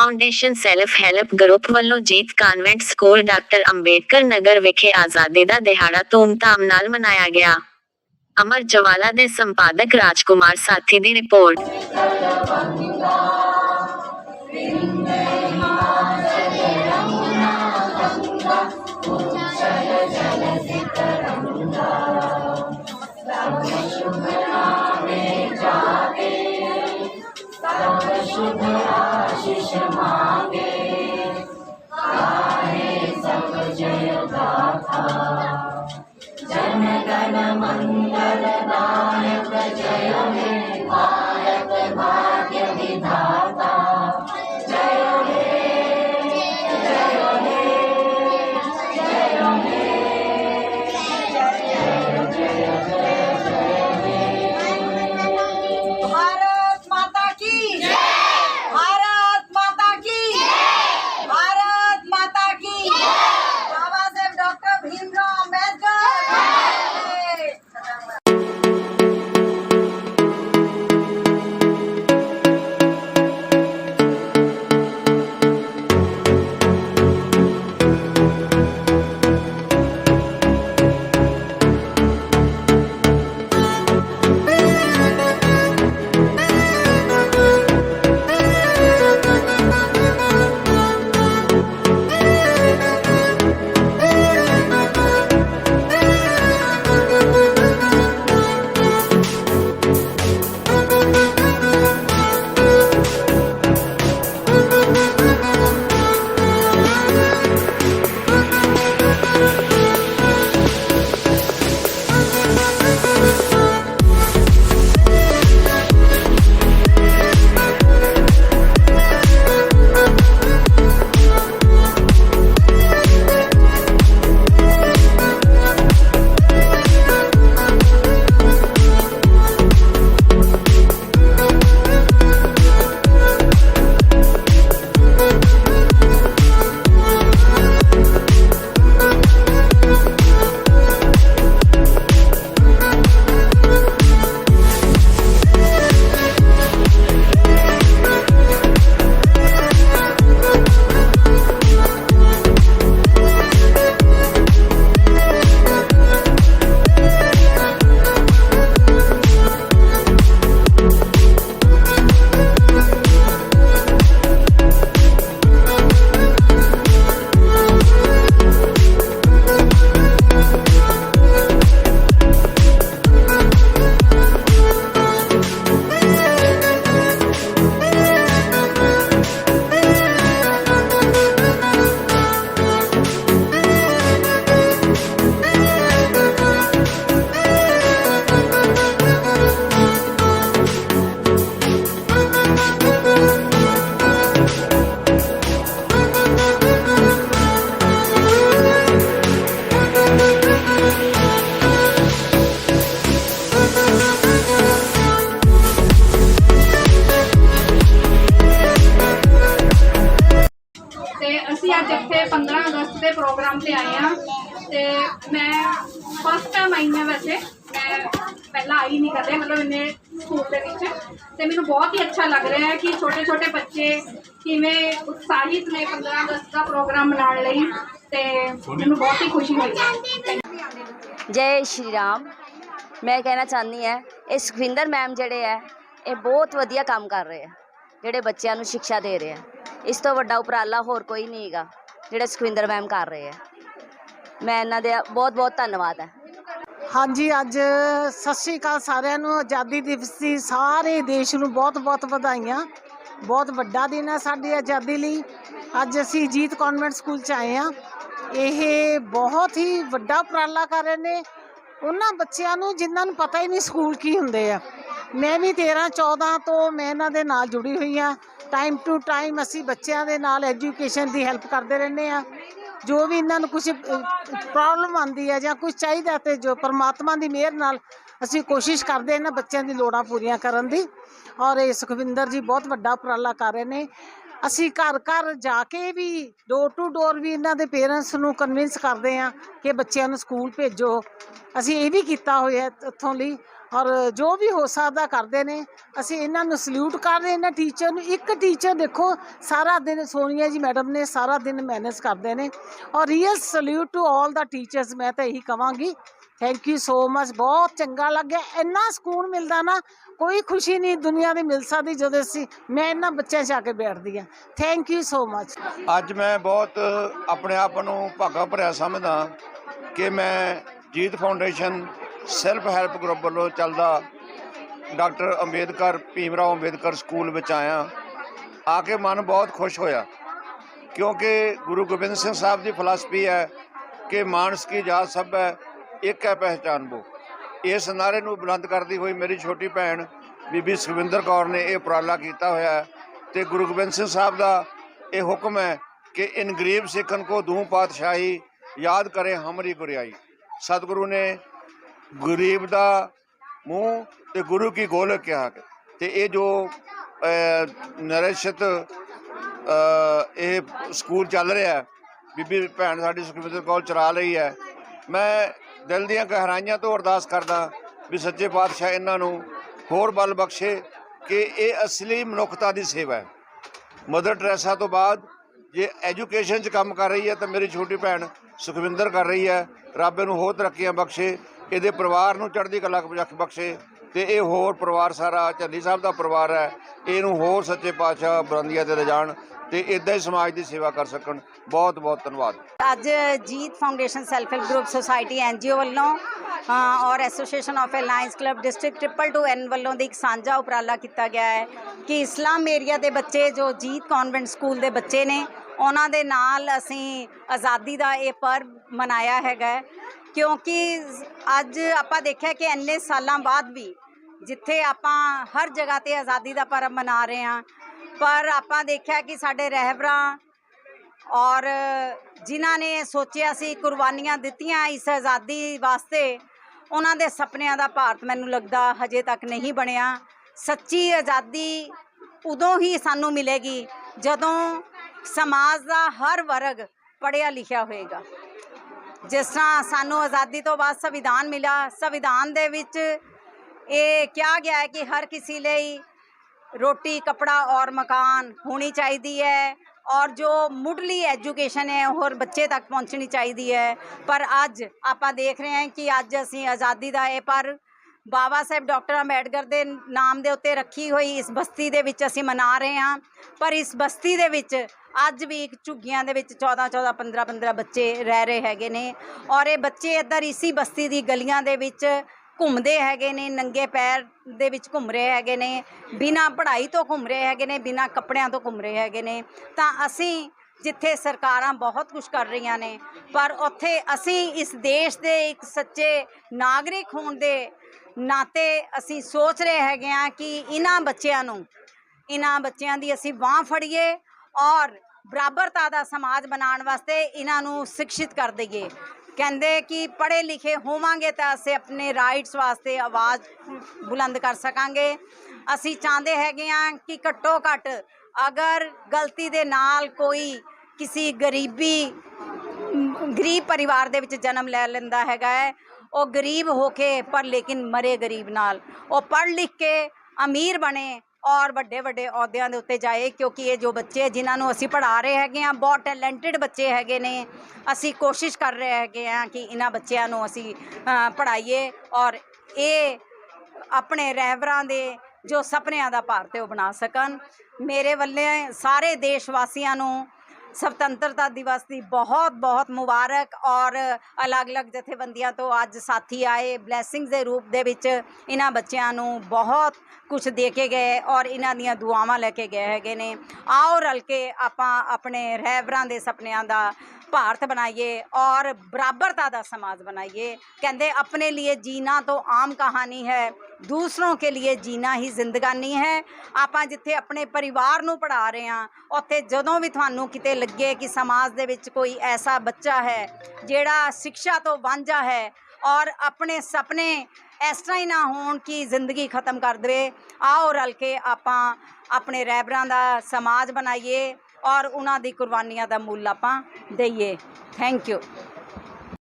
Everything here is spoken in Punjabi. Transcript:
ਫਾਊਂਡੇਸ਼ਨ ਸੈਲਫ ਹੈਲਪ ਗਰੁੱਪ ਵੱਲੋਂ Jeet convent school doctor Ambedkar Nagar ਵਿਖੇ ਆਜ਼ਾਦੀ ਦਾ ਦਿਹਾੜਾ ਧੂਮਧਾਮ ਨਾਲ ਮਨਾਇਆ ਗਿਆ। ਅਮਰ ਜਵਾਲਾ ਦੇ ਸੰਪਾਦਕ ਰਾਜਕੁਮਾਰ ਸਾਥੀ ਦੀ ਰਿਪੋਰਟ। 是什么？ਮੈਂ ਫਸਟ ਟਾਈਮ ਆਈ ਹਾਂ ਵੈਸੇ। ਮੈਂ ਪਹਿਲਾਂ ਆਈ ਨਹੀਂ ਕਦੇ, ਮਤਲਬ ਇਹਨੇ ਸਕੂਲ ਦੇ ਵਿੱਚ। ਤੇ ਮੈਨੂੰ ਬਹੁਤ ਹੀ ਅੱਛਾ ਲੱਗ ਰਿਹਾ ਹੈ ਕਿ ਛੋਟੇ ਛੋਟੇ ਬੱਚੇ ਕਿਵੇਂ ਉਤਸ਼ਾਹਿਤ ਨੇ 15 ਅਗਸਤ ਦਾ ਪ੍ਰੋਗਰਾਮ ਮਨਾਉਣ ਲਈ। ਤੇ ਮੈਨੂੰ ਬਹੁਤ ਹੀ ਖੁਸ਼ੀ ਹੋਈ। ਜੈ ਸ਼੍ਰੀ ਰਾਮ। ਮੈਂ ਕਹਿਣਾ ਚਾਹੁੰਦੀ ਹਾਂ, ਇਹ ਸੁਖਵਿੰਦਰ ਮੈਮ ਜਿਹੜੇ ਹੈ, ਇਹ ਬਹੁਤ ਵਧੀਆ ਕੰਮ ਕਰ ਰਹੇ ਆ ਜਿਹੜੇ ਬੱਚਿਆਂ ਨੂੰ ਸਿੱਖਿਆ ਦੇ ਰਹੇ ਆ ਇਸ ਤੋਂ ਵੱਡਾ ਉਪਰਾਲਾ ਹੋਰ ਕੋਈ ਨਹੀਂ ਹੈਗਾ, ਜਿਹੜਾ ਸੁਖਵਿੰਦਰ ਮੈਮ ਕਰ ਰਹੇ ਆ ਮੈਂ ਇਹਨਾਂ ਦੇ ਬਹੁਤ ਬਹੁਤ ਧੰਨਵਾਦ ਹੈ। ਹਾਂਜੀ, ਅੱਜ ਸਤਿ ਸ਼੍ਰੀ ਅਕਾਲ ਸਾਰਿਆਂ ਨੂੰ। ਆਜ਼ਾਦੀ ਦਿਵਸ ਦੀ ਸਾਰੇ ਦੇਸ਼ ਨੂੰ ਬਹੁਤ-ਬਹੁਤ ਵਧਾਈਆਂ। ਬਹੁਤ ਵੱਡਾ ਦਿਨ ਹੈ ਸਾਡੀ ਆਜ਼ਾਦੀ ਲਈ। ਅੱਜ ਅਸੀਂ ਜੀਤ ਕਨਵੈਂਟ ਸਕੂਲ ਚ ਆਏ ਆ ਇਹ ਬਹੁਤ ਹੀ ਵੱਡਾ ਉਪਰਾਲਾ ਕਰ ਰਹੇ ਨੇ। ਉਹਨਾਂ ਬੱਚਿਆਂ ਨੂੰ ਜਿਨ੍ਹਾਂ ਨੂੰ ਪਤਾ ਹੀ ਨਹੀਂ ਸਕੂਲ ਕੀ ਹੁੰਦੇ ਆ। ਮੈਂ ਵੀ 13 14 ਤੋਂ ਮੈਂ ਇਹਨਾਂ ਦੇ ਨਾਲ ਜੁੜੀ ਹੋਈ ਆ ਟਾਈਮ ਟੂ ਟਾਈਮ ਅਸੀਂ ਬੱਚਿਆਂ ਦੇ ਨਾਲ ਐਜੂਕੇਸ਼ਨ ਦੀ ਹੈਲਪ ਕਰਦੇ ਰਹਿੰਦੇ ਆ ਜੋ ਵੀ ਇਹਨਾਂ ਨੂੰ ਕੁਝ ਪ੍ਰੋਬਲਮ ਆਉਂਦੀ ਹੈ ਜਾਂ ਕੁਝ ਚਾਹੀਦਾ ਤੇ ਜੋ ਪਰਮਾਤਮਾ ਦੀ ਮਿਹਰ ਨਾਲ ਅਸੀਂ ਕੋਸ਼ਿਸ਼ ਕਰਦੇ ਇਹਨਾਂ ਬੱਚਿਆਂ ਦੀ ਲੋੜਾਂ ਪੂਰੀਆਂ ਕਰਨ ਦੀ। ਔਰ ਇਹ ਸੁਖਵਿੰਦਰ ਜੀ ਬਹੁਤ ਵੱਡਾ ਉਪਰਾਲਾ ਕਰ ਰਹੇ ਨੇ। ਅਸੀਂ ਘਰ ਘਰ ਜਾ ਕੇ ਵੀ ਡੋਰ ਟੂ ਡੋਰ ਵੀ ਇਹਨਾਂ ਦੇ ਪੇਰੈਂਟਸ ਨੂੰ ਕਨਵਿੰਸ ਕਰਦੇ ਆ ਕਿ ਬੱਚਿਆਂ ਨੂੰ ਸਕੂਲ ਭੇਜੋ। ਅਸੀਂ ਇਹ ਵੀ ਕੀਤਾ ਹੋਇਆ ਇੱਥੋਂ ਲਈ। ਔਰ ਜੋ ਵੀ ਹੋ ਸਕਦਾ ਕਰਦੇ ਨੇ, ਅਸੀਂ ਇਹਨਾਂ ਨੂੰ ਸਲੂਟ ਕਰ ਰਹੇ ਇਹਨਾਂ ਟੀਚਰ ਨੂੰ, ਇੱਕ ਟੀਚਰ ਦੇਖੋ, ਸਾਰਾ ਦਿਨ ਸੋਨੀਆ ਜੀ ਮੈਡਮ ਨੇ ਸਾਰਾ ਦਿਨ ਮੈਨੇਜ ਕਰਦੇ ਨੇ। ਔਰ real salute to all the teachers ਮੈਂ ਤਾਂ ਇਹੀ ਕਵਾਂਗੀ। ਥੈਂਕ ਯੂ ਸੋ ਮਚ ਬਹੁਤ ਚੰਗਾ ਲੱਗਿਆ। ਇੰਨਾ ਸਕੂਨ ਮਿਲਦਾ ਨਾ, ਕੋਈ ਖੁਸ਼ੀ ਨਹੀਂ ਦੁਨੀਆ ਦੀ ਮਿਲ ਸਕਦੀ ਜਦੋਂ ਅਸੀਂ, ਮੈਂ ਇਹਨਾਂ ਬੱਚਿਆਂ 'ਚ ਆ ਕੇ ਬੈਠਦੀ ਹਾਂ। ਥੈਂਕ ਯੂ ਸੋ ਮਚ ਅੱਜ ਮੈਂ ਬਹੁਤ ਆਪਣੇ ਆਪ ਨੂੰ ਭਾਗਾ ਭਰਿਆ ਸਮਝਦਾ ਕਿ ਮੈਂ Jeet foundation self help group ਵੱਲੋਂ ਚੱਲਦਾ ਡਾਕਟਰ ਅੰਬੇਦਕਰ ਭੀਮਰਾਓ ਅੰਬੇਦਕਰ ਸਕੂਲ ਵਿੱਚ ਆਇਆ। ਆ ਕੇ ਮਨ ਬਹੁਤ ਖੁਸ਼ ਹੋਇਆ, ਕਿਉਂਕਿ ਗੁਰੂ ਗੋਬਿੰਦ ਸਿੰਘ ਸਾਹਿਬ ਦੀ ਫਿਲਾਸਫੀ ਹੈ ਕਿ ਮਾਨਸ ਕੀ ਜਾਤ ਸਭ ਹੈ, ਇੱਕ ਹੈ ਪਹਿਚਾਨ ਬੋ। ਇਸ ਨਾਰੇ ਨੂੰ ਬੁਲੰਦ ਕਰਦੀ ਹੋਈ ਮੇਰੀ ਛੋਟੀ ਭੈਣ ਬੀਬੀ ਸੁਖਵਿੰਦਰ ਕੌਰ ਨੇ ਇਹ ਉਪਰਾਲਾ ਕੀਤਾ ਹੋਇਆ ਹੈ ਤੇ ਗੁਰੂ ਗੋਬਿੰਦ ਸਿੰਘ ਸਾਹਿਬ ਦਾ ਇਹ ਹੁਕਮ ਹੈ ਕਿ ਇਨ ਗਰੀਬ ਸਿੱਖਨ ਕੋ ਦੂੰ ਪਾਤਸ਼ਾਹੀ, ਯਾਦ ਕਰੇ ਹਮਰੀ ਗੁਰਿਆਈ। ਸਤਿਗੁਰੂ ਨੇ ਗਰੀਬ ਦਾ ਮੂੰਹ ਤੇ ਗੁਰੂ ਕੀ ਗੋਲਕ ਕਿਹਾ ਤੇ ਇਹ ਜੋ ਅਹ, ਇਹ ਸਕੂਲ ਚੱਲ ਰਿਹਾ ਬੀਬੀ ਭੈਣ ਸਾਡੀ ਸੁਖਵਿੰਦਰ ਕੌਰ ਚਲਾ ਰਹੀ ਹੈ। ਮੈਂ ਦਿਲ ਦੀਆਂ ਗਹਿਰਾਈਆਂ ਤੋਂ ਅਰਦਾਸ ਕਰਦਾ ਵੀ ਸੱਚੇ ਪਾਤਸ਼ਾਹ ਇਹਨਾਂ ਨੂੰ ਹੋਰ ਬਲ ਬਖਸ਼ੇ ਕਿ ਇਹ ਅਸਲੀ ਮਨੁੱਖਤਾ ਦੀ ਸੇਵਾ ਹੈ। ਮਦਰ ਟਰੈਸਾ ਤੋਂ ਬਾਅਦ ਜੇ ਐਜੂਕੇਸ਼ਨ 'ਚ ਕੰਮ ਕਰ ਰਹੀ ਹੈ ਤਾਂ ਮੇਰੀ ਛੋਟੀ ਭੈਣ ਸੁਖਵਿੰਦਰ ਕਰ ਰਹੀ ਹੈ। ਰੱਬ ਇਹਨੂੰ ਹੋਰ ਤਰੱਕੀਆਂ ਬਖਸ਼ੇ ਇਹਦੇ ਪਰਿਵਾਰ ਨੂੰ ਚੜ੍ਹਦੀ ਕਲਾ ਬਖਸ਼ੇ ਤੇ ਇਹ ਹੋਰ ਪਰਿਵਾਰ ਸਾਰਾ ਝੱਲੀ ਸਾਹਿਬ ਦਾ ਪਰਿਵਾਰ ਹੈ, ਇਹਨੂੰ ਹੋਰ ਸੱਚੇ ਪਾਤਸ਼ਾਹ ਬੁਲੰਦੀਆਂ ਤੇ ਲਿਜਾਣ ਤੇ ਇਦਾਂ ਹੀ ਸਮਾਜ ਦੀ ਸੇਵਾ ਕਰ ਸਕਣ। ਬਹੁਤ ਬਹੁਤ ਧੰਨਵਾਦ। ਅੱਜ Jeet foundation self help group society NGO ਵੱਲੋਂ ਔਰ association of alliance club district triple two N ਵੱਲੋਂ ਦੀ ਇੱਕ ਸਾਂਝਾ ਉਪਰਾਲਾ ਕੀਤਾ ਗਿਆ ਹੈ ਕਿ ਇਸਲਾਮ ਏਰੀਆ ਦੇ ਬੱਚੇ ਜੋ ਜੀਤ ਕਨਵੈਂਟ ਸਕੂਲ ਦੇ ਬੱਚੇ ਨੇ, ਉਹਨਾਂ ਦੇ ਨਾਲ ਅਸੀਂ ਆਜ਼ਾਦੀ ਦਾ ਇਹ ਪਰਬ ਮਨਾਇਆ ਹੈਗਾ ਕਿਉਂਕਿ ਅੱਜ ਆਪਾਂ ਦੇਖਿਆ ਕਿ ਇੰਨੇ ਸਾਲਾਂ ਬਾਅਦ ਵੀ ਜਿੱਥੇ ਆਪਾਂ ਹਰ ਜਗ੍ਹਾ ਤੇ ਆਜ਼ਾਦੀ ਦਾ ਪਰਬ ਮਨਾ ਰਹੇ ਹਾਂ, ਪਰ ਆਪਾਂ ਦੇਖਿਆ ਕਿ ਸਾਡੇ ਰਹਿਬਰਾਂ ਔਰ ਜਿਨ੍ਹਾਂ ਨੇ ਸੋਚਿਆ ਸੀ ਕੁਰਬਾਨੀਆਂ ਦਿੱਤੀਆਂ ਇਸ ਆਜ਼ਾਦੀ ਵਾਸਤੇ, ਉਹਨਾਂ ਦੇ ਸੁਪਨਿਆਂ ਦਾ ਭਾਰਤ ਮੈਨੂੰ ਲੱਗਦਾ ਹਜੇ ਤੱਕ ਨਹੀਂ ਬਣਿਆ। ਸੱਚੀ ਆਜ਼ਾਦੀ ਉਦੋਂ ਹੀ ਸਾਨੂੰ ਮਿਲੇਗੀ ਜਦੋਂ ਸਮਾਜ ਦਾ ਹਰ ਵਰਗ ਪੜ੍ਹਿਆ ਲਿਖਿਆ ਹੋਏਗਾ। ਜਿਸ ਤਰ੍ਹਾਂ ਸਾਨੂੰ ਆਜ਼ਾਦੀ ਤੋਂ ਬਾਅਦ ਸੰਵਿਧਾਨ ਮਿਲਾ ਸੰਵਿਧਾਨ ਦੇ ਵਿੱਚ ਇਹ ਕਿਹਾ ਗਿਆ ਹੈ ਕਿ ਹਰ ਕਿਸੇ ਲਈ ਰੋਟੀ, ਕਪੜਾ ਔਰ ਮਕਾਨ ਹੋਣੀ ਚਾਹੀਦੀ ਹੈ ਔਰ ਜੋ ਮੁੱਢਲੀ ਐਜੂਕੇਸ਼ਨ ਹੈ ਉਹ ਬੱਚੇ ਤੱਕ ਪਹੁੰਚਣੀ ਚਾਹੀਦੀ ਹੈ। ਪਰ ਅੱਜ ਆਪਾਂ ਦੇਖ ਰਹੇ ਹਾਂ ਕਿ ਅੱਜ ਅਸੀਂ ਆਜ਼ਾਦੀ ਦਾ ਇਹ ਪਰ ਬਾਬਾ ਸਾਹਿਬ ਡਾਕਟਰ ਅੰਬੇਡਕਰ ਦੇ ਨਾਮ ਦੇ ਉੱਤੇ ਰੱਖੀ ਹੋਈ ਇਸ ਬਸਤੀ ਦੇ ਵਿੱਚ ਅਸੀਂ ਮਨਾ ਰਹੇ ਹਾਂ। ਪਰ ਇਸ ਬਸਤੀ ਦੇ ਵਿੱਚ ਅੱਜ ਵੀ ਇੱਕ ਝੁੱਗੀਆਂ ਦੇ ਵਿੱਚ 14 14 15 15 ਬੱਚੇ ਰਹਿ ਰਹੇ ਹੈਗੇ ਨੇ ਔਰ ਇਹ ਬੱਚੇ ਇੱਧਰ ਇਸੀ ਬਸਤੀ ਦੀ ਗਲੀਆਂ ਦੇ ਵਿੱਚ ਘੁੰਮਦੇ ਹੈਗੇ ਨੇ, ਨੰਗੇ ਪੈਰ ਦੇ ਵਿੱਚ ਘੁੰਮ ਰਹੇ ਹੈਗੇ ਨੇ, ਬਿਨਾਂ ਪੜ੍ਹਾਈ ਤੋਂ ਘੁੰਮ ਰਹੇ ਹੈਗੇ ਨੇ, ਬਿਨਾਂ ਕੱਪੜਿਆਂ ਤੋਂ ਘੁੰਮ ਰਹੇ ਹੈਗੇ ਨੇ। ਤਾਂ ਅਸੀਂ ਜਿੱਥੇ ਸਰਕਾਰਾਂ ਬਹੁਤ ਕੁਝ ਕਰ ਰਹੀਆਂ ਨੇ, ਪਰ ਉੱਥੇ ਅਸੀਂ ਇਸ ਦੇਸ਼ ਦੇ ਇੱਕ ਸੱਚੇ ਨਾਗਰਿਕ ਹੋਣ ਦੇ ਨਾਤੇ ਅਸੀਂ ਸੋਚ ਰਹੇ ਹੈਗੇ ਆ ਕਿ ਇਹਨਾਂ ਬੱਚਿਆਂ ਨੂੰ ਇਹਨਾਂ ਬੱਚਿਆਂ ਦੀ ਅਸੀਂ ਬਾਹ ਫੜੀਏ ਔਰ ਬਰਾਬਰਤਾ ਦਾ ਸਮਾਜ ਬਣਾਉਣ ਵਾਸਤੇ ਇਹਨਾਂ ਨੂੰ ਸਿੱਖਿਤ ਕਰ ਦਈਏ। ਕਹਿੰਦੇ ਕਿ ਪੜ੍ਹੇ ਲਿਖੇ ਹੋਵਾਂਗੇ ਤਾਂ ਅਸੀਂ ਆਪਣੇ ਰਾਈਟਸ ਵਾਸਤੇ ਆਵਾਜ਼ ਬੁਲੰਦ ਕਰ ਸਕਾਂਗੇ। ਅਸੀਂ ਚਾਹੁੰਦੇ ਹੈਗੇ ਆ ਕਿ ਘੱਟੋ ਘੱਟ ਅਗਰ ਗਲਤੀ ਦੇ ਨਾਲ ਕੋਈ ਕਿਸੇ ਗਰੀਬੀ, ਗਰੀਬ ਪਰਿਵਾਰ ਦੇ ਵਿੱਚ ਜਨਮ ਲੈ ਲੈਂਦਾ ਹੈਗਾ ਹੈ ਉਹ ਗਰੀਬ ਹੋ ਕੇ ਪਰ ਲੇਕਿਨ ਮਰੇ ਗਰੀਬ ਨਾਲ। ਉਹ ਪੜ੍ਹ ਲਿਖ ਕੇ ਅਮੀਰ ਬਣੇ ਔਰ ਵੱਡੇ ਵੱਡੇ ਅਹੁਦਿਆਂ ਦੇ ਉੱਤੇ ਜਾਏ ਕਿਉਂਕਿ ਇਹ ਜੋ ਬੱਚੇ ਜਿਨ੍ਹਾਂ ਨੂੰ ਅਸੀਂ ਪੜ੍ਹਾ ਰਹੇ ਹੈਗੇ ਆ ਬਹੁਤ ਟੈਲੈਂਟਡ ਬੱਚੇ ਹੈਗੇ ਨੇ। ਅਸੀਂ ਕੋਸ਼ਿਸ਼ ਕਰ ਰਹੇ ਹੈਗੇ ਆ ਕਿ ਇਹਨਾਂ ਬੱਚਿਆਂ ਨੂੰ ਅਸੀਂ ਪੜ੍ਹਾਈਏ ਔਰ ਇਹ ਆਪਣੇ ਰਹਿਬਰਾਂ ਦੇ ਜੋ ਸੁਪਨਿਆਂ ਦਾ ਭਾਰਤ ਉਹ ਬਣਾ ਸਕਣ। ਮੇਰੇ ਵੱਲੇ ਸਾਰੇ ਦੇਸ਼ ਵਾਸੀਆਂ ਨੂੰ ਸੁਤੰਤਰਤਾ ਦਿਵਸ ਦੀ ਬਹੁਤ ਬਹੁਤ ਮੁਬਾਰਕ ਔਰ ਅਲੱਗ-ਅਲੱਗ ਜਥੇਬੰਦੀਆਂ ਤੋਂ ਅੱਜ ਸਾਥੀ ਆਏ। ਬਲੇਸਿੰਗਸ ਦੇ ਰੂਪ ਦੇ ਵਿੱਚ ਇਹਨਾਂ ਬੱਚਿਆਂ ਨੂੰ ਬਹੁਤ ਕੁਝ ਦੇ ਕੇ ਗਏ ਔਰ ਇਹਨਾਂ ਦੀਆਂ ਦੁਆਵਾਂ ਲੈ ਕੇ ਗਏ ਹੈਗੇ ਨੇ। ਆਓ ਰਲ ਕੇ ਆਪਾਂ ਆਪਣੇ ਰਹਿਬਰਾਂ ਦੇ ਸੁਪਨਿਆਂ ਦਾ ਭਾਰਤ ਬਣਾਈਏ ਔਰ ਬਰਾਬਰਤਾ ਦਾ ਸਮਾਜ ਬਣਾਈਏ। ਕਹਿੰਦੇ, ਆਪਣੇ ਲਈ ਜੀਣਾ ਤੋਂ ਆਮ ਕਹਾਣੀ ਹੈ, ਦੂਸਰੋਂ ਕੇ ਲਈ ਜੀਣਾ ਹੀ ਜ਼ਿੰਦਗਾਨੀ ਹੈ। ਆਪਾਂ ਜਿੱਥੇ ਆਪਣੇ ਪਰਿਵਾਰ ਨੂੰ ਪੜਾ ਰਹੇ ਹਾਂ, ਉੱਥੇ ਜਦੋਂ ਵੀ ਤੁਹਾਨੂੰ ਕਿਤੇ ਲੱਗੇ ਕਿ ਸਮਾਜ ਦੇ ਵਿੱਚ ਕੋਈ ਐਸਾ ਬੱਚਾ ਹੈ ਜਿਹੜਾ ਸਿੱਖਿਆ ਤੋਂ ਵਾਂਝਾ ਹੈ ਔਰ ਆਪਣੇ ਸੁਪਨੇ ਇਸ ਤਰ੍ਹਾਂ ਹੀ ਨਾ ਹੋਣ ਕਿ ਜ਼ਿੰਦਗੀ ਖਤਮ ਕਰ ਦੇਵੇ, ਆਓ ਰਲ ਕੇ ਆਪਾਂ ਆਪਣੇ ਰਹਿਬਰਾਂ ਦਾ ਸਮਾਜ ਬਣਾਈਏ। ਔਰ ਉਹਨਾਂ ਦੀ ਕੁਰਬਾਨੀਆਂ ਦਾ ਮੁੱਲ ਆਪਾਂ ਦਈਏ। Thank you